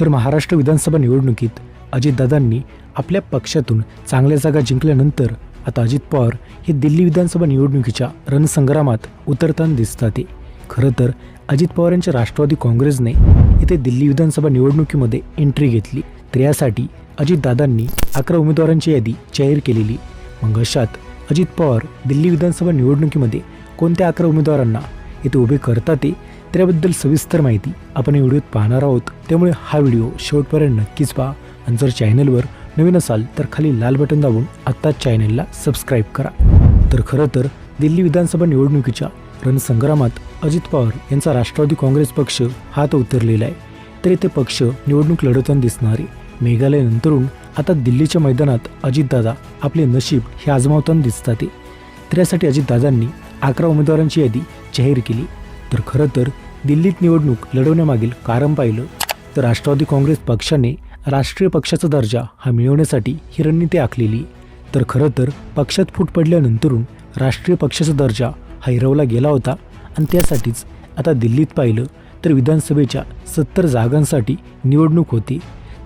तर महाराष्ट्र विधानसभा निवडणुकीत अजितदादांनी आपल्या पक्षातून चांगल्या जागा जिंकल्यानंतर आता अजित पवार हे दिल्ली विधानसभा निवडणुकीच्या रणसंग्रामात उतरताना दिसतात. खरं तर अजित पवार यांच्या राष्ट्रवादी काँग्रेसने येथे दिल्ली विधानसभा निवडणुकीमध्ये एंट्री घेतली. तर यासाठी अजितदादांनी अकरा उमेदवारांची यादी जाहीर केलेली. मग अशात अजित पवार दिल्ली विधानसभा निवडणुकीमध्ये कोणत्या अकरा उमेदवारांना येथे उभे करतात ते त्याबद्दल सविस्तर माहिती आपण या व्हिडिओत पाहणार आहोत. त्यामुळे हा व्हिडिओ शेवटपर्यंत नक्कीच पहा. आणि जर चॅनलवर नवीन असाल तर खाली लाल बटन दाबून आत्ताच चॅनलला सबस्क्राईब करा. तर खरं तर दिल्ली विधानसभा निवडणुकीच्या रणसंग्रामात अजित पवार यांचा राष्ट्रवादी काँग्रेस पक्ष हात उतरलेला आहे. तर येथे पक्ष निवडणूक लढवताना दिसणारे मेघालयनंतरून आता दिल्लीच्या मैदानात अजितदादा आपले नशीब हे आजमावताना दिसतात त्यासाठी अजितदादांनी अकरा उमेदवारांची यादी जाहीर केली. तर खरं तर दिल्लीत निवडणूक लढवण्यामागील कारण पाहिलं तर राष्ट्रवादी काँग्रेस पक्षाने राष्ट्रीय पक्षाचा दर्जा हा मिळवण्यासाठी ही रणनीती आखलेली. तर खरं तर पक्षात फूट पडल्यानंतरून राष्ट्रीय पक्षाचा दर्जा हा हिरवला गेला होता आणि त्यासाठीच आता दिल्लीत पाहिलं तर विधानसभेच्या सत्तर जागांसाठी निवडणूक होती.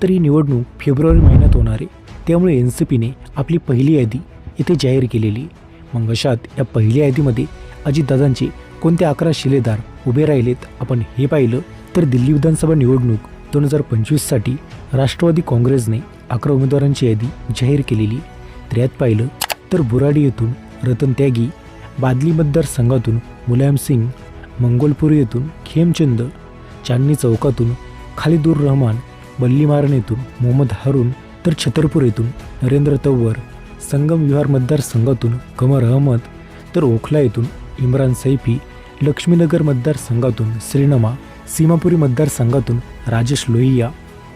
तर ही निवडणूक फेब्रुवारी महिन्यात होणार. आहे त्यामुळे एन सी पीने आपली पहिली यादी इथे जाहीर केलेली. मग अशात या पहिल्या यादीमध्ये अजितदादांचे कोणते अकरा शिलेदार उभे राहिलेत. आपण हे पाहिलं तर दिल्ली विधानसभा निवडणूक दोन हजार पंचवीससाठी राष्ट्रवादी काँग्रेसने अकरा उमेदवारांची यादी जाहीर केलेली. तर यात पाहिलं तर बुराडी येथून रतन त्यागी बादली मतदारसंघातून मुलायम सिंग मंगोलपूर येथून खेमचंद चांदणी चौकातून खालिदुर रहमान बल्लीमारण येथून मोहम्मद हारून तर छतरपूर येथून नरेंद्र तव्वर संगम विहार मतदारसंघातून कमर अहमद तर ओखला येथून इम्रान सैफी लक्ष्मीनगर मतदारसंघातून श्रीनमा सीमापुरी मतदारसंघातून राजेश लोहिया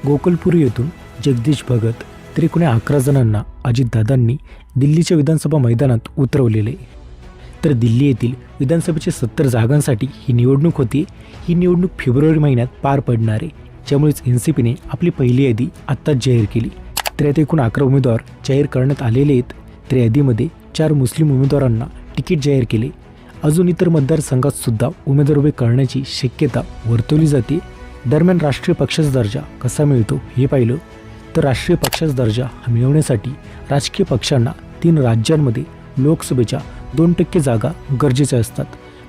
गोकुलपुरी येथून जगदीश भगत तर एकूण अकरा जणांना अजितदादांनी दिल्लीच्या विधानसभा मैदानात उतरवलेले. तर दिल्ली येथील विधानसभेच्या सत्तर जागांसाठी ही निवडणूक होती. ही निवडणूक फेब्रुवारी महिन्यात पार पडणार. आहे त्यामुळेच एन सी पीने आपली पहिली यादी आत्ताच जाहीर केली. तर यात एकूण अकरा उमेदवार जाहीर करण्यात आलेले आहेत. तर यादीमध्ये चार मुस्लिम उमेदवारांना तिकीट जाहीर केले. अजून इतर मतदारसंघात सुद्धा उमेदवार उभे करण्याची शक्यता वर्तवली जाते. दरम्यान राष्ट्रीय पक्षाचा दर्जा कसा मिळतो हे पाहिलं तर राष्ट्रीय पक्षाचा दर्जा मिळवण्यासाठी राजकीय पक्षांना तीन राज्यांमध्ये लोकसभेच्या दोन टक्के जागा गरजेच्या असतात.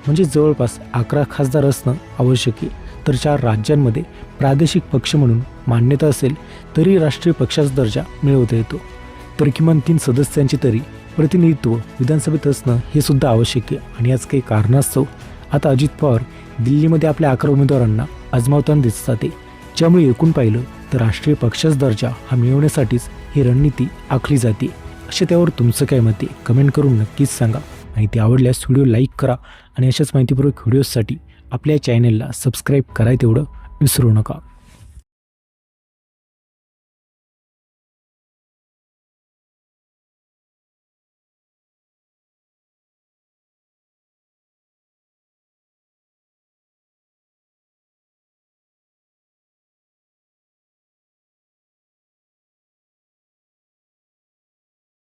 म्हणजे जवळपास अकरा खासदार असणं आवश्यक आहे. तर चार राज्यांमध्ये प्रादेशिक पक्ष म्हणून मान्यता असेल तरी राष्ट्रीय पक्षाचा दर्जा मिळवता येतो. तर किमान तीन सदस्यांचे तरी प्रतिनिधित्व विधानसभेत असणं हे सुद्धा आवश्यक आहे. आणि याच काही कारणास्तव आता अजित पवार दिल्लीमध्ये आपल्या अकरा उमेदवारांना आजमावताना दिसतात आहे ज्यामुळे एकूण पाहिलं तर राष्ट्रीय पक्षाचा दर्जा हा मिळवण्यासाठीच ही रणनीती आखली जाते. असे त्यावर तुमचं काय मत आहे? कमेंट करून नक्कीच सांगा. माहिती आवडल्यास व्हिडिओ लाईक करा आणि अशाच माहितीपूर्वक व्हिडिओजसाठी आपल्या चॅनेलला सबस्क्राईब कराय तेवढं विसरू नका.